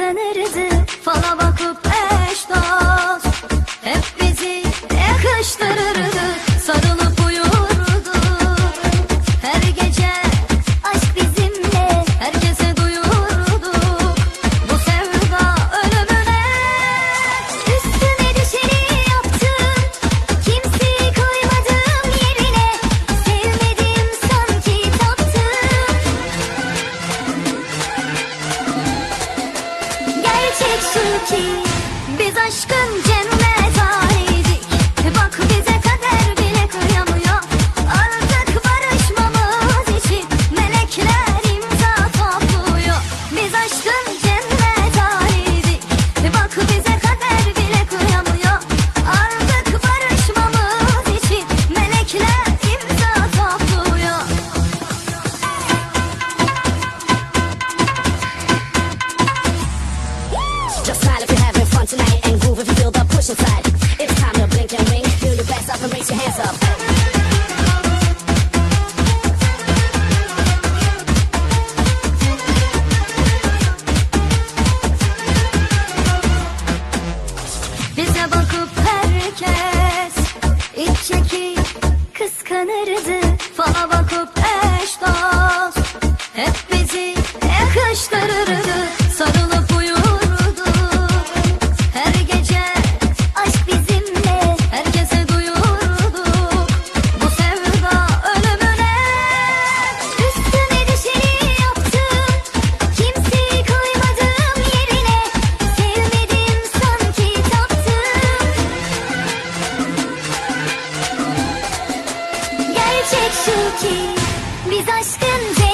yıkanırdı. Falaba Şu ki biz aşkın cennet tonight and groove if you feel the push inside. It's time to blink and ring. Feel your best up and raise your hands up. belki biz aşkın